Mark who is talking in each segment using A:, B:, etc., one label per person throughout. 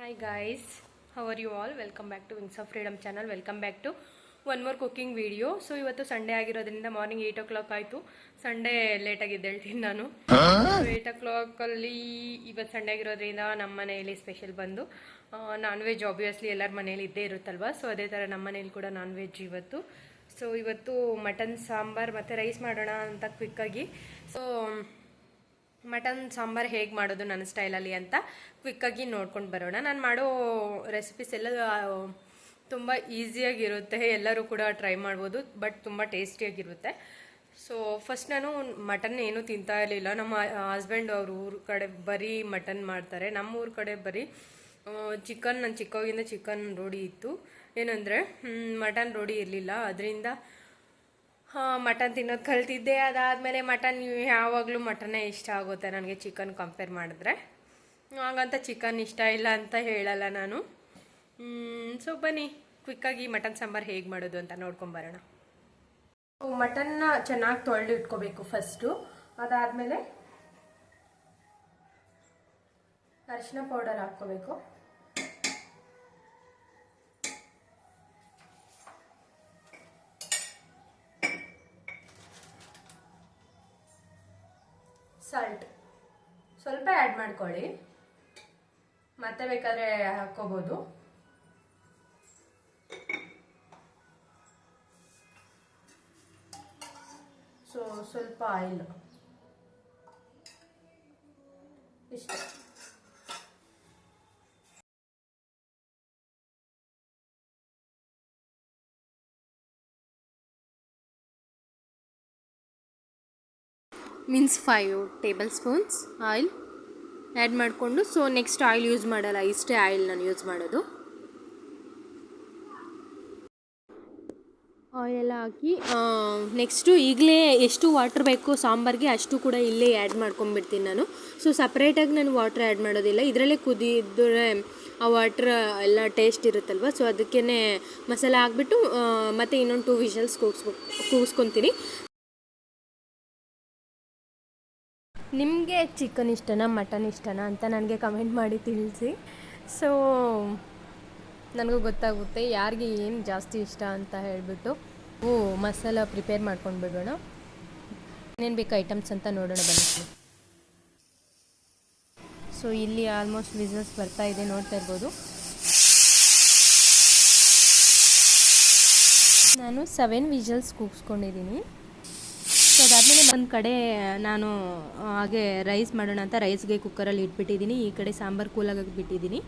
A: Hi guys how are you all welcome back to Wings of Freedom channel welcome back to one more cooking video so ಇವತ್ತು Sunday ಆಗಿರೋದ್ರಿಂದ morning eight o'clock ಆಯಿತು Sunday ಲೇಟಾಗಿದ್ದು ಹೇಳ್ತೀನಿ ನಾನು. Eight ಓ ಕ್ಲಾಕಲ್ಲಿ ಇವತ್ತು Sunday ಆಗಿರೋದ್ರಿಂದ ನಮ್ಮ ಮನೆಯಲ್ಲಿ ಸ್ಪೆಷಲ್ ಬಂದು ನಾನ್ ವೆಜ್ ಆಬ್ವಿಯಸ್ಲಿ ಎಲ್ಲರ ಮನೇಲಿ ಇದ್ದೇ ಇರುತ್ತಲ್ವ? ಸೊ ಅದೇ ಥರ ನಮ್ಮ ಮನೇಲಿ ಕೂಡ ನಾನ್ ವೆಜ್ ಇವತ್ತು. ಸೊ ಇವತ್ತು ಮಟನ್ ಸಾಂಬಾರ್ ಮತ್ತು ರೈಸ್ ಮಾಡೋಣ ಅಂತ ಕ್ವಿಕ್ಕಾಗಿ ಸೊ ಮಟನ್, ಸಾಂಬಾರು ಹೇಗೆ ಮಾಡೋದು ನನ್ನ ಸ್ಟೈಲಲ್ಲಿ ಅಂತ ಕ್ವಿಕ್ಕಾಗಿ ನೋಡ್ಕೊಂಡು ಬರೋಣ. ನಾನು ಮಾಡೋ ರೆಸಿಪೀಸ್ ಎಲ್ಲ ತುಂಬ ಈಸಿಯಾಗಿರುತ್ತೆ ಎಲ್ಲರೂ ಕೂಡ ಟ್ರೈ ಮಾಡ್ಬೋದು ಬಟ್ ತುಂಬ ಟೇಸ್ಟಿಯಾಗಿರುತ್ತೆ ಸೊ ಫಸ್ಟ್ ನಾನು ಮಟನ್ ಏನೂ ತಿಂತಾ ಇರಲಿಲ್ಲ. ನಮ್ಮ ಹಸ್ಬೆಂಡ್ ಅವ್ರ ಊರ ಕಡೆ ಬರೀ ಮಟನ್ ಮಾಡ್ತಾರೆ. ನಮ್ಮ ಊರ ಕಡೆ ಬರೀ ಚಿಕನ್ ನನ್ನ ಚಿಕ್ಕವಾಗಿಂದ ಚಿಕನ್ ರೋಡಿ ಇತ್ತು. ಏನಂದರೆ ಮಟನ್ ರೋಡಿ ಇರಲಿಲ್ಲ. ಅದರಿಂದ ಮಟನ್ ತಿನ್ನೋದು ಕಲ್ತಿದ್ದೆ. ಅದಾದಮೇಲೆ ಮಟನ್ ಯಾವಾಗಲೂ ಮಟನ್ನೇ ಇಷ್ಟ ಆಗುತ್ತೆ ನನಗೆ ಚಿಕನ್ ಕಂಪೇರ್ ಮಾಡಿದ್ರೆ. ಹಾಗಂತ ಚಿಕನ್ ಇಷ್ಟ ಇಲ್ಲ ಅಂತ ಹೇಳಲ್ಲ ನಾನು. ಸೊ ಬನ್ನಿ ಕ್ವಿಕ್ಕಾಗಿ ಮಟನ್ ಸಾಂಬಾರು ಹೇಗೆ ಮಾಡೋದು ಅಂತ ನೋಡ್ಕೊಂಬರೋಣ ಮಟನ್ನ ಚೆನ್ನಾಗಿ ತೊಳೆದು ಇಟ್ಕೋಬೇಕು ಫಸ್ಟು ಅದಾದಮೇಲೆ ಅರಿಶಿನ ಪೌಡರ್ ಹಾಕ್ಕೋಬೇಕು. ಸಾಲ್ಟ್ ಸ್ವಲ್ಪ ಆ್ಯಡ್ ಮಾಡ್ಕೊಳ್ಳಿ. ಮತ್ತೆ ಬೇಕಾದರೆ ಹಾಕ್ಕೋಬೋದು. ಸೊ ಸ್ವಲ್ಪ ಆಯಿಲ್ ಇಷ್ಟ. Means five tablespoons oil add ಮಾಡಿಕೊಂಡು ಸೊ ನೆಕ್ಸ್ಟ್ ಆಯಿಲ್ ಯೂಸ್ ಮಾಡಲ್ಲ, ಇಷ್ಟೇ ಆಯಿಲ್ ನಾನು ಯೂಸ್ ಮಾಡೋದು. ಆಯಿಲೆಲ್ಲ ಹಾಕಿ ನೆಕ್ಸ್ಟು ಈಗಲೇ ಎಷ್ಟು ವಾಟ್ರ್ ಬೇಕು ಸಾಂಬಾರಿಗೆ ಅಷ್ಟು ಕೂಡ ಇಲ್ಲೇ ಆ್ಯಡ್ ಮಾಡ್ಕೊಂಬಿಡ್ತೀನಿ ನಾನು. ಸೊ ಸಪ್ರೇಟಾಗಿ ನಾನು ವಾಟ್ರ್ ಆ್ಯಡ್ ಮಾಡೋದಿಲ್ಲ. ಇದರಲ್ಲೇ ಕುದಿದ್ರೆ ಆ ವಾಟ್ರ್ ಎಲ್ಲ ಟೇಸ್ಟ್ ಇರುತ್ತಲ್ವ? ಸೊ ಅದಕ್ಕೇ ಮಸಾಲೆ ಹಾಕ್ಬಿಟ್ಟು ಮತ್ತು ಇನ್ನೊಂದು ಟೂ ವಿಷಲ್ಸ್ ಕೂಗಿಸ್ಕೊ ಕೂಗಿಸ್ಕೊತೀನಿ. ನಿಮಗೆ ಚಿಕನ್ ಇಷ್ಟನಾ ಮಟನ್ ಇಷ್ಟನಾ ಅಂತ ನನಗೆ ಕಮೆಂಟ್ ಮಾಡಿ ತಿಳಿಸಿ. ಸೊ ನನಗೂ ಗೊತ್ತಾಗುತ್ತೆ ಯಾರಿಗೆ ಏನು ಜಾಸ್ತಿ ಇಷ್ಟ ಅಂತ ಹೇಳಿಬಿಟ್ಟು. ಓ, ಮಸಾಲ ಪ್ರಿಪೇರ್ ಮಾಡ್ಕೊಂಡು ಬಿಡೋಣ. ಏನೇನು ಬೇಕು ಐಟಮ್ಸ್ ಅಂತ ನೋಡೋಣ ಬನ್ನಿ. ಸೊ ಇಲ್ಲಿ ಆಲ್ಮೋಸ್ಟ್ ಬಿಸ್ನೆಸ್ ಬರ್ತಾ ಇದೆ, ನೋಡ್ತಾ ಇರ್ಬೋದು. ನಾನು ಸೆವೆನ್ ವಿಜಲ್ಸ್ ಕೂಗಿಸ್ಕೊಂಡಿದ್ದೀನಿ. ಸೊ ಅದಾದಮೇಲೆ ಒಂದು ಕಡೆ ನಾನು ಹಾಗೆ ರೈಸ್ ಮಾಡೋಣ ಅಂತ ರೈಸ್ಗೆ ಕುಕ್ಕರಲ್ಲಿ ಇಟ್ಬಿಟ್ಟಿದ್ದೀನಿ. ಈ ಕಡೆ ಸಾಂಬಾರು ಕೂಲಾಗಕ್ಕೆ ಬಿಟ್ಟಿದ್ದೀನಿ.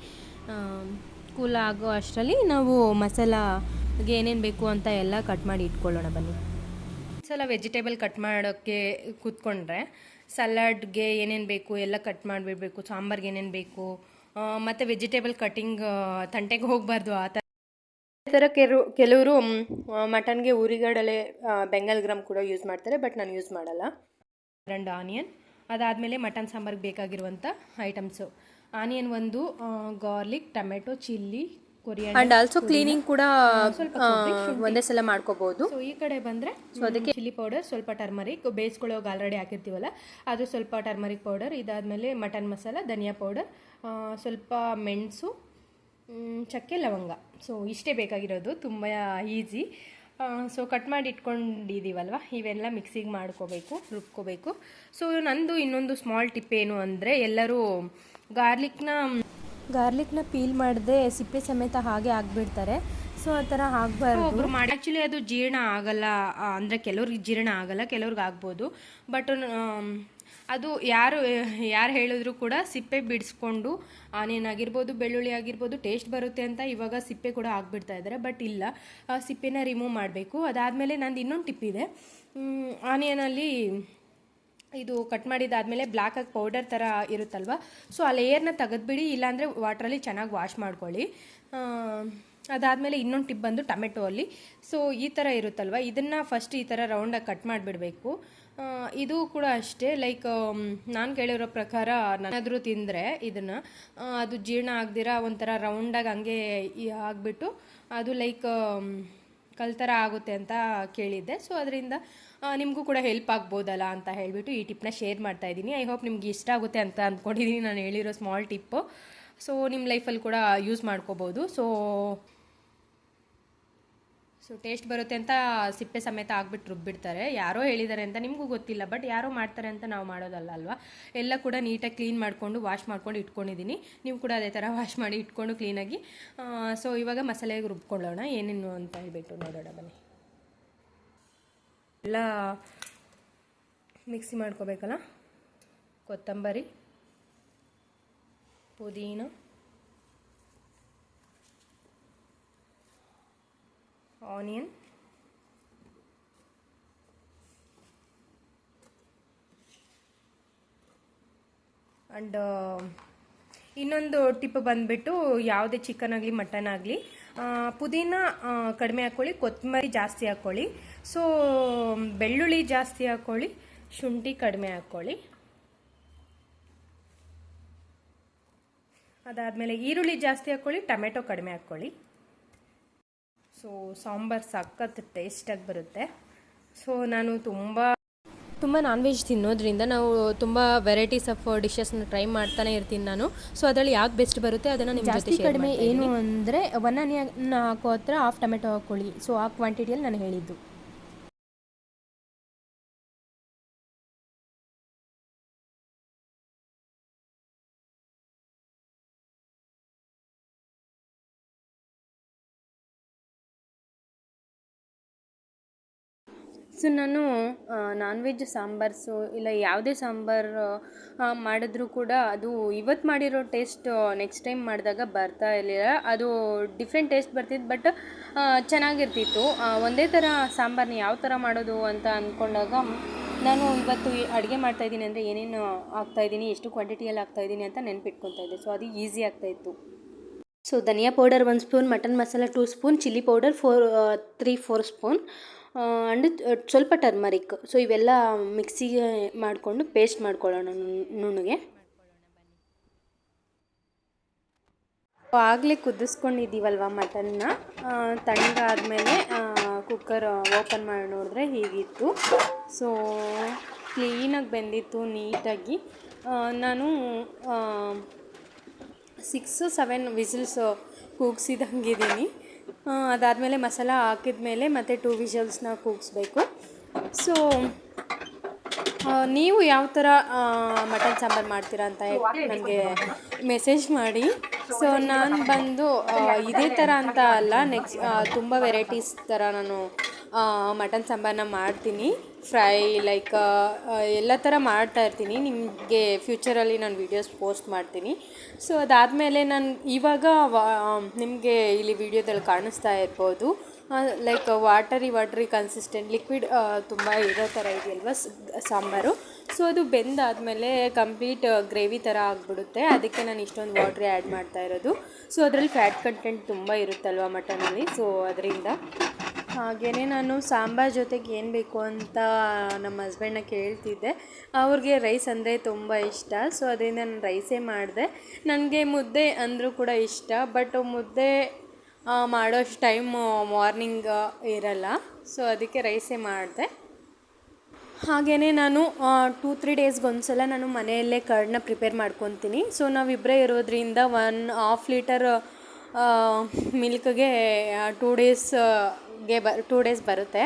A: ಕೂಲ್ ಆಗೋ ಅಷ್ಟರಲ್ಲಿ ನಾವು ಮಸಾಲಾಗೆ ಏನೇನು ಬೇಕು ಅಂತ ಎಲ್ಲ ಕಟ್ ಮಾಡಿ ಇಟ್ಕೊಳ್ಳೋಣ ಬನ್ನಿ. ಸಲ ವೆಜಿಟೇಬಲ್ ಕಟ್ ಮಾಡೋಕ್ಕೆ ಕೂತ್ಕೊಂಡ್ರೆ ಸಲಾಡ್ಗೆ ಏನೇನು ಬೇಕು ಎಲ್ಲ ಕಟ್ ಮಾಡಿಬಿಡ್ಬೇಕು, ಸಾಂಬಾರ್ಗೆ ಏನೇನು ಬೇಕು ಮತ್ತು ವೆಜಿಟೇಬಲ್ ಕಟ್ಟಿಂಗ್ ತಂಟೆಗೆ ಹೋಗಬಾರ್ದು ಆ ಥರ ಥರ ಕೆರು ಕೆಲವರು ಮಟನ್ಗೆ ಉರಿಗಡಲೆ ಬೆಂಗಲ್ ಗ್ರಾಮ್ ಕೂಡ ಯೂಸ್ ಮಾಡ್ತಾರೆ ಬಟ್ ನಾನು ಯೂಸ್ ಮಾಡಲ್ಲ. ಎರಡು ಆನಿಯನ್ ಅದಾದಮೇಲೆ ಮಟನ್ ಸಾಂಬಾರ್ಗೆ ಬೇಕಾಗಿರುವಂಥ ಐಟಮ್ಸು ಆನಿಯನ್ ಒಂದು garlic tomato chilli coriander and also cleaning ಕೂಡ ಒಂದೇ ಸಲ ಮಾಡ್ಕೋಬಹುದು ಸೊ ಈ ಕಡೆ ಬಂದರೆ ಸೊ ಅದಕ್ಕೆ ಚಿಲ್ಲಿ ಪೌಡರ್ ಸ್ವಲ್ಪ ಟರ್ಮರಿಕ್ ಬೇಯಿಸ್ಕೊಳ್ಳೋಕೆ ಆಲ್ರೆಡಿ ಹಾಕಿರ್ತೀವಲ್ಲ ಅದು ಸ್ವಲ್ಪ ಟರ್ಮರಿಕ್ ಪೌಡರ್ ಇದಾದಮೇಲೆ ಮಟನ್ ಮಸಾಲ ಧನಿಯಾ ಪೌಡರ್ ಸ್ವಲ್ಪ ಮೆಣಸು ಚಕ್ಕೆ ಲವಂಗ. ಸೊ ಇಷ್ಟೇ ಬೇಕಾಗಿರೋದು, ತುಂಬ ಈಸಿ ಸೊ ಕಟ್ ಮಾಡಿ ಇಟ್ಕೊಂಡಿದ್ದೀವಲ್ವ ಇವೆಲ್ಲ ಮಿಕ್ಸಿಗೆ ಮಾಡ್ಕೋಬೇಕು, ರುಬ್ಕೋಬೇಕು. ಸೊ ನಂದು ಇನ್ನೊಂದು ಸ್ಮಾಲ್ ಟಿಪ್ ಏನು ಅಂದರೆ, ಎಲ್ಲರೂ ಗಾರ್ಲಿಕ್ನ ಗಾರ್ಲಿಕ್ನ ಪೀಲ್ ಮಾಡದೆ ಸಿಪ್ಪೆ ಸಮೇತ ಹಾಗೆ ಆಗಿಬಿಡ್ತಾರೆ ಸೊ ಆ ಥರ ಆಗಬಾರ್ದು ಒಬ್ರು ಮಾಡಿ ಆ್ಯಕ್ಚುಲಿ ಅದು ಜೀರ್ಣ ಆಗಲ್ಲ ಅಂದರೆ ಕೆಲವ್ರಿಗೆ ಜೀರ್ಣ ಆಗಲ್ಲ, ಕೆಲವ್ರಿಗೆ ಆಗ್ಬೋದು. ಬಟ್ ಅದು ಯಾರು ಯಾರು ಹೇಳಿದ್ರು ಕೂಡ ಸಿಪ್ಪೆ ಬಿಡಿಸ್ಕೊಂಡು ಆನಿಯನ್ ಆಗಿರ್ಬೋದು ಬೆಳ್ಳುಳ್ಳಿ ಆಗಿರ್ಬೋದು ಟೇಸ್ಟ್ ಬರುತ್ತೆ ಅಂತ ಇವಾಗ ಸಿಪ್ಪೆ ಕೂಡ ಹಾಕ್ಬಿಡ್ತಾ ಇದ್ದಾರೆ ಬಟ್ ಇಲ್ಲ. ಸಿಪ್ಪೆನ ರಿಮೂವ್ ಮಾಡಬೇಕು. ಅದಾದಮೇಲೆ ನಂದು ಇನ್ನೊಂದು ಟಿಪ್ ಇದೆ. ಆನಿಯನಲ್ಲಿ ಇದು ಕಟ್ ಮಾಡಿದಾದಮೇಲೆ ಬ್ಲ್ಯಾಕಾಗಿ ಪೌಡರ್ ಥರ ಇರುತ್ತಲ್ವ? ಸೊ ಆ ಲೇಯರ್ನ ತೆಗೆದ್ಬಿಡಿ, ಇಲ್ಲಾಂದರೆ ವಾಟ್ರಲ್ಲಿ ಚೆನ್ನಾಗಿ ವಾಶ್ ಮಾಡ್ಕೊಳ್ಳಿ. ಅದಾದಮೇಲೆ ಇನ್ನೊಂದು ಟಿಪ್ ಬಂದು ಟೊಮೆಟೊ ಅಲ್ಲಿ. ಸೊ ಈ ಥರ ಇರುತ್ತಲ್ವ? ಇದನ್ನು ಫಸ್ಟ್ ಈ ಥರ ರೌಂಡಾಗಿ ಕಟ್ ಮಾಡಿಬಿಡಬೇಕು. ಇದು ಕೂಡ ಅಷ್ಟೇ. ಲೈಕ್ ನಾನು ಕೇಳಿರೋ ಪ್ರಕಾರ ನಾನಾದರೂ ತಿಂದರೆ ಇದನ್ನು ಅದು ಜೀರ್ಣ ಆಗದಿರ ಒಂಥರ ರೌಂಡಾಗಿ ಹಂಗೆ ಆಗಿಬಿಟ್ಟು ಅದು ಲೈಕ್ ಕಲ್ ಥರ ಆಗುತ್ತೆ ಅಂತ ಕೇಳಿದ್ದೆ. ಸೊ ಅದರಿಂದ ನಿಮಗೂ ಕೂಡ ಹೆಲ್ಪ್ ಆಗ್ಬೋದಲ್ಲ ಅಂತ ಹೇಳಿಬಿಟ್ಟು ಈ ಟಿಪ್ನ ಶೇರ್ ಮಾಡ್ತಾ ಇದ್ದೀನಿ. ಐ ಹೋಪ್ ನಿಮ್ಗೆ ಇಷ್ಟ ಆಗುತ್ತೆ ಅಂತ ಅಂದ್ಕೊಂಡಿದ್ದೀನಿ ನಾನು ಹೇಳಿರೋ ಸ್ಮಾಲ್ ಟಿಪ್ಪು ಸೊ ನಿಮ್ಮ ಲೈಫಲ್ಲಿ ಕೂಡ ಯೂಸ್ ಮಾಡ್ಕೋಬೋದು. ಸೊ ಸೊ ಟೇಸ್ಟ್ ಬರುತ್ತೆ ಅಂತ ಸಿಪ್ಪೆ ಸಮೇತ ಆಗ್ಬಿಟ್ಟು ರುಬ್ಬಿಡ್ತಾರೆ. ಯಾರೋ ಹೇಳಿದ್ದಾರೆ ಅಂತ ನಿಮಗೂ ಗೊತ್ತಿಲ್ಲ, ಬಟ್ ಯಾರೋ ಮಾಡ್ತಾರೆ ಅಂತ ನಾವು ಮಾಡೋದಲ್ಲ ಅಲ್ವಾ? ಎಲ್ಲ ಕೂಡ ನೀಟಾಗಿ ಕ್ಲೀನ್ ಮಾಡಿಕೊಂಡು, ವಾಶ್ ಮಾಡ್ಕೊಂಡು ಇಟ್ಕೊಂಡಿದ್ದೀನಿ. ನೀವು ಕೂಡ ಅದೇ ಥರ ವಾಶ್ ಮಾಡಿ ಇಟ್ಕೊಂಡು ಕ್ಲೀನಾಗಿ ಸೊ ಇವಾಗ ಮಸಾಲೆಗೆ ರುಬ್ಕೊಳ್ಳೋಣ. ಏನೇನು ಅಂತ ಹೇಳ್ಬಿಟ್ಟು ನೋಡೋಣ ಬನ್ನಿ. ಎಲ್ಲ ಮಿಕ್ಸಿ ಮಾಡ್ಕೋಬೇಕಲ್ಲ? ಕೊತ್ತಂಬರಿ, ಪುದೀನ ಆನಿಯನ್ ಆ್ಯಂಡ್ ಇನ್ನೊಂದು ಟಿಪ್ ಬಂದುಬಿಟ್ಟು ಯಾವುದೇ ಚಿಕನ್ ಆಗಲಿ ಮಟನ್ ಆಗಲಿ ಪುದೀನ ಕಡಿಮೆ ಹಾಕ್ಕೊಳ್ಳಿ ಕೊತ್ತಂಬರಿ ಜಾಸ್ತಿ ಹಾಕ್ಕೊಳ್ಳಿ ಸೊ ಬೆಳ್ಳುಳ್ಳಿ ಜಾಸ್ತಿ ಹಾಕ್ಕೊಳ್ಳಿ ಶುಂಠಿ ಕಡಿಮೆ ಹಾಕ್ಕೊಳ್ಳಿ ಅದಾದಮೇಲೆ ಈರುಳ್ಳಿ ಜಾಸ್ತಿ ಹಾಕ್ಕೊಳ್ಳಿ ಟೊಮೆಟೊ ಕಡಿಮೆ ಹಾಕ್ಕೊಳ್ಳಿ ಸೊ ಸಾಂಬಾರು ಸಖತ್ ಟೇಸ್ಟಾಗಿ ಬರುತ್ತೆ. ಸೊ ನಾನು ತುಂಬ ತುಂಬ ನಾನ್ ವೆಜ್ ತಿನ್ನೋದ್ರಿಂದ ನಾವು ತುಂಬ ವೆರೈಟೀಸ್ ಆಫ್ ಡಿಶಸ್ನ ಟ್ರೈ ಮಾಡ್ತಾನೆ ಇರ್ತೀನಿ ನಾನು. ಸೊ ಅದರಲ್ಲಿ ಯಾವ್ದು ಬೆಸ್ಟ್ ಬರುತ್ತೆ ಅದನ್ನು ನಿಮ್ಮ ಜೊತೆ ಕಡಿಮೆ ಏನು ಅಂದರೆ ಒನ್ ಅನಿಯನ್ ಹಾಕೋ ಹತ್ರ ಹಾಫ್ ಟೊಮೆಟೊ ಹಾಕ್ಕೊಳ್ಳಿ ಸೊ ಆ ಕ್ವಾಂಟಿಟಿಯಲ್ಲಿ ನಾನು ಹೇಳಿದ್ದು. ಸೊ ನಾನು ನಾನ್ ವೆಜ್ ಸಾಂಬಾರ್ಸು ಇಲ್ಲ ಯಾವುದೇ ಸಾಂಬಾರು ಮಾಡಿದ್ರು ಕೂಡ ಅದು ಇವತ್ತು ಮಾಡಿರೋ ಟೇಸ್ಟ್ ನೆಕ್ಸ್ಟ್ ಟೈಮ್ ಮಾಡಿದಾಗ ಬರ್ತಾ ಇರಲಿಲ್ಲ. ಅದು ಡಿಫ್ರೆಂಟ್ ಟೇಸ್ಟ್ ಬರ್ತಿತ್ತು ಬಟ್ ಚೆನ್ನಾಗಿರ್ತಿತ್ತು. ಒಂದೇ ಥರ ಸಾಂಬಾರನ್ನ ಯಾವ ಥರ ಮಾಡೋದು ಅಂತ ಅಂದ್ಕೊಂಡಾಗ, ನಾನು ಇವತ್ತು ಅಡುಗೆ ಮಾಡ್ತಾಯಿದ್ದೀನಿ ಅಂದರೆ ಏನೇನು ಹಾಕ್ತಾಯಿದ್ದೀನಿ ಎಷ್ಟು ಕ್ವಾಂಟಿಟಿಯಲ್ಲಿ ಹಾಕ್ತಾಯಿದ್ದೀನಿ ಅಂತ ನೆನ್ಪಿಟ್ಕೊತಾ ಇದ್ದೆ. ಸೊ ಅದು ಈಸಿ ಆಗ್ತಾಯಿತ್ತು ಸೊ ಧನಿಯಾ ಪೌಡರ್ ಒಂದು spoon mutton masala two spoon chilli powder four three four spoon and ಸ್ವಲ್ಪ ಟರ್ಮರಿಕ್ ಸೊ ಇವೆಲ್ಲ ಮಿಕ್ಸಿಗೆ ಮಾಡಿಕೊಂಡು ಪೇಸ್ಟ್ ಮಾಡ್ಕೊಳ್ಳೋಣ ನುಣ್- ನುಣ್ಣಗೆ ಆಗಲೇ ಕುದಿಸ್ಕೊಂಡಿದ್ದೀವಲ್ವ ಮಟನ್ನ ತಣ್ಣಗಾದ್ಮೇಲೆ ಕುಕ್ಕರ್ ಓಪನ್ ಮಾಡಿ ನೋಡಿದ್ರೆ ಹೀಗಿತ್ತು. ಸೊ ಕ್ಲೀನಾಗಿ ಬೆಂದಿತ್ತು ನೀಟಾಗಿ ನಾನು ಸಿಕ್ಸು ಸೆವೆನ್ ವಿಸಿಲ್ಸ್ ಕೂಗ್ಸಿದಂಗಿದ್ದೀನಿ ಅದಾದಮೇಲೆ ಮಸಾಲ ಹಾಕಿದ ಮೇಲೆ ಮತ್ತೆ ಟೂ ವಿಷಲ್ಸ್ನ ಕೂಗಿಸ್ಬೇಕು. ಸೊ ನೀವು ಯಾವ ಥರ ಮಟನ್ ಸಾಂಬಾರು ಮಾಡ್ತೀರಾ ಅಂತ ನನಗೆ ಮೆಸೇಜ್ ಮಾಡಿ. ಸೊ ನಾನು ಬಂದು ಇದೇ ಥರ ಅಂತ ಅಲ್ಲ ನೆಕ್ಸ್ಟ್ ತುಂಬ ವೆರೈಟೀಸ್ ಥರ ನಾನು ಮಟನ್ ಸಾಂಬಾರನ್ನ ಮಾಡ್ತೀನಿ. ಫ್ರೈ ಲೈಕ್ ಎಲ್ಲ ಥರ ಮಾಡ್ತಾ ಇರ್ತೀನಿ. ನಿಮಗೆ ಫ್ಯೂಚರಲ್ಲಿ ನಾನು ವೀಡಿಯೋಸ್ ಪೋಸ್ಟ್ ಮಾಡ್ತೀನಿ. ಸೊ, ಅದಾದಮೇಲೆ ನಾನು ಇವಾಗ ನಿಮಗೆ ಇಲ್ಲಿ ವಿಡಿಯೋದಲ್ಲಿ ಕಾಣಿಸ್ತಾ ಇರ್ಬೋದು. Like watery watery consistent liquid ತುಂಬ ಇರೋ ಥರ ಇದೆಯಲ್ವ ಸಾಂಬಾರು. ಸೊ, ಅದು ಬೆಂದಾದಮೇಲೆ ಕಂಪ್ಲೀಟ್ ಗ್ರೇವಿ ಥರ ಆಗಿಬಿಡುತ್ತೆ. ಅದಕ್ಕೆ ನಾನು ಇಷ್ಟೊಂದು ವಾಟ್ರಿ ಆ್ಯಡ್ ಮಾಡ್ತಾ ಇರೋದು. ಸೊ, ಅದರಲ್ಲಿ ಫ್ಯಾಟ್ ಕಂಟೆಂಟ್ ತುಂಬ ಇರುತ್ತಲ್ವ ಮಟನಲ್ಲಿ. ಸೊ, ಅದರಿಂದ ಹಾಗೆಯೇ ನಾನು ಸಾಂಬಾರ್ ಜೊತೆಗೆ ಏನು ಬೇಕು ಅಂತ ನಮ್ಮ ಹಸ್ಬೆಂಡ್ನ ಕೇಳ್ತಿದ್ದೆ. ಅವ್ರಿಗೆ ರೈಸ್ ಅಂದರೆ ತುಂಬ ಇಷ್ಟ. ಸೊ ಅದರಿಂದ ನಾನು ರೈಸೇ ಮಾಡಿದೆ. ನನಗೆ ಮುದ್ದೆ ಅಂದರೂ ಕೂಡ ಇಷ್ಟ. ಬಟ್ ಮುದ್ದೆ ಮಾಡೋಷ್ಟು ಟೈಮ್ ಮಾರ್ನಿಂಗ್ ಇರಲ್ಲ. ಸೊ ಅದಕ್ಕೆ ರೈಸೇ ಮಾಡಿದೆ. ಹಾಗೆಯೇ ನಾನು ಟೂ ತ್ರೀ ಡೇಸ್ಗೆ ಒಂದ್ಸಲ ನಾನು ಮನೆಯಲ್ಲೇ ಕರ್ಡ್ನ ಪ್ರಿಪೇರ್ ಮಾಡ್ಕೊತೀನಿ. ಸೊ ನಾವಿಬ್ಬರೇ ಇರೋದ್ರಿಂದ ಒನ್ ಹಾಫ್ ಲೀಟರ್ ಮಿಲ್ಕ್ಗೆ ಟೂ ಡೇಸ್ಗೆ ಬ ಟೂ ಡೇಸ್ ಬರುತ್ತೆ.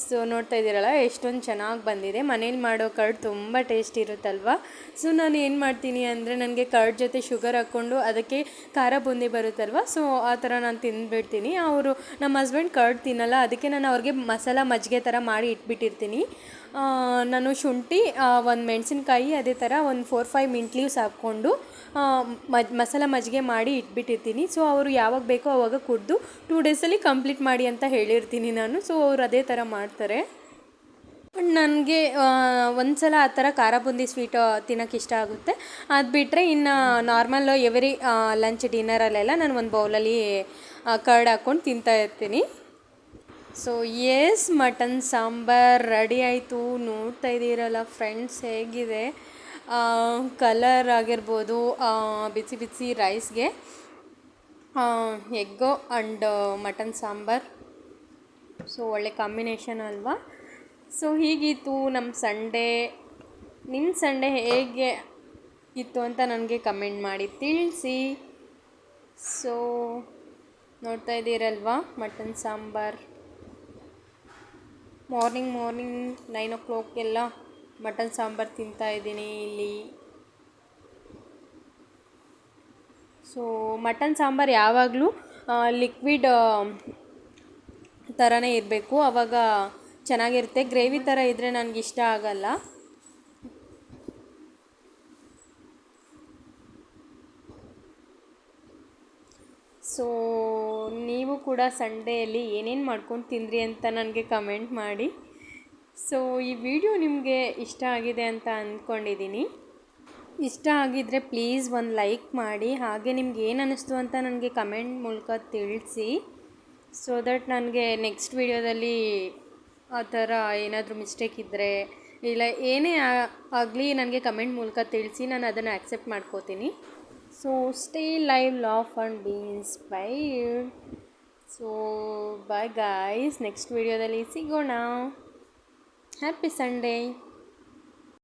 A: ಸೊ ನೋಡ್ತಾ ಇದ್ದೀರಲ್ಲ, ಎಷ್ಟೊಂದು ಚೆನ್ನಾಗಿ ಬಂದಿದೆ. ಮನೇಲಿ ಮಾಡೋ ಕರ್ಡ್ ತುಂಬ ಟೇಸ್ಟ್ ಇರುತ್ತಲ್ವ? ಸೊ ನಾನು ಏನು ಮಾಡ್ತೀನಿ ಅಂದರೆ, ನನಗೆ ಕರ್ಡ್ ಜೊತೆ ಶುಗರ್ ಹಾಕ್ಕೊಂಡು ಅದಕ್ಕೆ ಖಾರ ಬೂಂದಿ ಬರುತ್ತಲ್ವ? ಸೊ ಆ ಥರ ನಾನು ತಿಂದುಬಿಡ್ತೀನಿ. ಅವರು, ನಮ್ಮ ಹಸ್ಬೆಂಡ್ ಕರ್ಡ್ ತಿನ್ನಲ್ಲ, ಅದಕ್ಕೆ ನಾನು ಅವ್ರಿಗೆ ಮಸಾಲ ಮಜ್ಜಿಗೆ ಥರ ಮಾಡಿ ಇಟ್ಬಿಟ್ಟಿರ್ತೀನಿ. ನಾನು ಶುಂಠಿ ಒಂದು ಮೆಣಸಿನ್ಕಾಯಿ, ಅದೇ ಥರ ಒಂದು ಫೋರ್ ಫೈವ್ ಮಿಂಟ್ ಲೀವ್ಸ್ ಹಾಕ್ಕೊಂಡು ಮಜ್, ಮಸಾಲ ಮಜ್ಜಿಗೆ ಮಾಡಿ ಇಟ್ಬಿಟ್ಟಿರ್ತೀನಿ. ಸೊ ಅವರು ಯಾವಾಗ ಬೇಕೋ ಆವಾಗ ಕುಡಿದು ಟೂ ಡೇಸಲ್ಲಿ ಕಂಪ್ಲೀಟ್ ಮಾಡಿ ಅಂತ ಹೇಳಿರ್ತೀನಿ ನಾನು. ಸೊ ಅವ್ರು ಅದೇ ಥರ ಮಾಡ್ತಾರೆ. ನನಗೆ ಒಂದು ಸಲ ಆ ಥರ ಖಾರ ಬೂಂದಿ ಸ್ವೀಟ್ ತಿನ್ನೋಕೆ ಇಷ್ಟ ಆಗುತ್ತೆ. ಅದು ಬಿಟ್ಟರೆ ಇನ್ನು ನಾರ್ಮಲ್ ಎವ್ರಿ ಲಂಚ್ ಡಿನ್ನರಲ್ಲೆಲ್ಲ ನಾನು ಒಂದು ಬೌಲಲ್ಲಿ ಕರ್ಡ್ ಹಾಕ್ಕೊಂಡು ತಿಂತಾ ಇರ್ತೀನಿ. So yes mutton, sambar ready ಆಯಿತು. ನೋಡ್ತಾ ಇದ್ದೀರಲ್ಲ ಫ್ರೆಂಡ್ಸ್ ಹೇಗಿದೆ? ಕಲರ್ ಆಗಿರ್ಬೋದು ಬಿಸಿ ಬಿಸಿ ರೈಸ್ಗೆ. Egg and mutton sambar. So ಒಳ್ಳೆ ಕಾಂಬಿನೇಷನ್ ಅಲ್ವಾ? ಸೊ ಹೀಗಿತ್ತು ನಮ್ಮ ಸಂಡೇ ನಿಮ್ಮ ಸಂಡೇ ಹೇಗೆ ಇತ್ತು ಅಂತ ನನಗೆ ಕಮೆಂಟ್ ಮಾಡಿ, ತಿಳಿಸಿ. ಸೊ ನೋಡ್ತಾ ಇದ್ದೀರಲ್ವಾ? Mutton sambar. Morning morning nine ಓ ಕ್ಲಾಕ್ಗೆಲ್ಲ ಮಟನ್ ಸಾಂಬಾರು ತಿಂತಾ ಇದ್ದೀನಿ ಇಲ್ಲಿ. ಸೊ ಮಟನ್ ಸಾಂಬಾರು ಯಾವಾಗಲೂ ಲಿಕ್ವಿಡ್ ಥರನೇ ಇರಬೇಕು. ಆವಾಗ ಚೆನ್ನಾಗಿರುತ್ತೆ. ಗ್ರೇವಿ ಥರ ಇದ್ದರೆ ನನಗೆ ಇಷ್ಟ ಆಗಲ್ಲ. ಸೊ ನೀವು ಕೂಡ ಸಂಡೇಯಲ್ಲಿ ಏನೇನು ಮಾಡ್ಕೊಂಡು ತಿಂದ್ರಿ ಅಂತ ನನಗೆ ಕಮೆಂಟ್ ಮಾಡಿ. ಸೊ ಈ ವಿಡಿಯೋ ನಿಮಗೆ ಇಷ್ಟ ಆಗಿದೆ ಅಂತ ಅಂದ್ಕೊಂಡಿದ್ದೀನಿ ಇಷ್ಟ ಆಗಿದ್ದರೆ ಪ್ಲೀಸ್ ಒಂದು ಲೈಕ್ ಮಾಡಿ. ಹಾಗೆ ನಿಮ್ಗೆ ಏನು ಅನ್ನಿಸ್ತು ಅಂತ ನನಗೆ ಕಮೆಂಟ್ ಮೂಲಕ ತಿಳಿಸಿ. ಸೊ ದಟ್ ನನಗೆ ನೆಕ್ಸ್ಟ್ ವಿಡಿಯೋದಲ್ಲಿ ಆ ಥರ ಏನಾದರೂ ಮಿಸ್ಟೇಕ್ ಇದ್ದರೆ ಇಲ್ಲ ಏನೇ ಆಗಲಿ ನನಗೆ ಕಮೆಂಟ್ ಮೂಲಕ ತಿಳಿಸಿ, ನಾನು ಅದನ್ನು ಆಕ್ಸೆಪ್ಟ್ ಮಾಡ್ಕೋತೀನಿ. So stay live laugh and be inspired so bye guys next ವಿಡಿಯೋದಲ್ಲಿ ಸಿಗೋಣ. Happy Sunday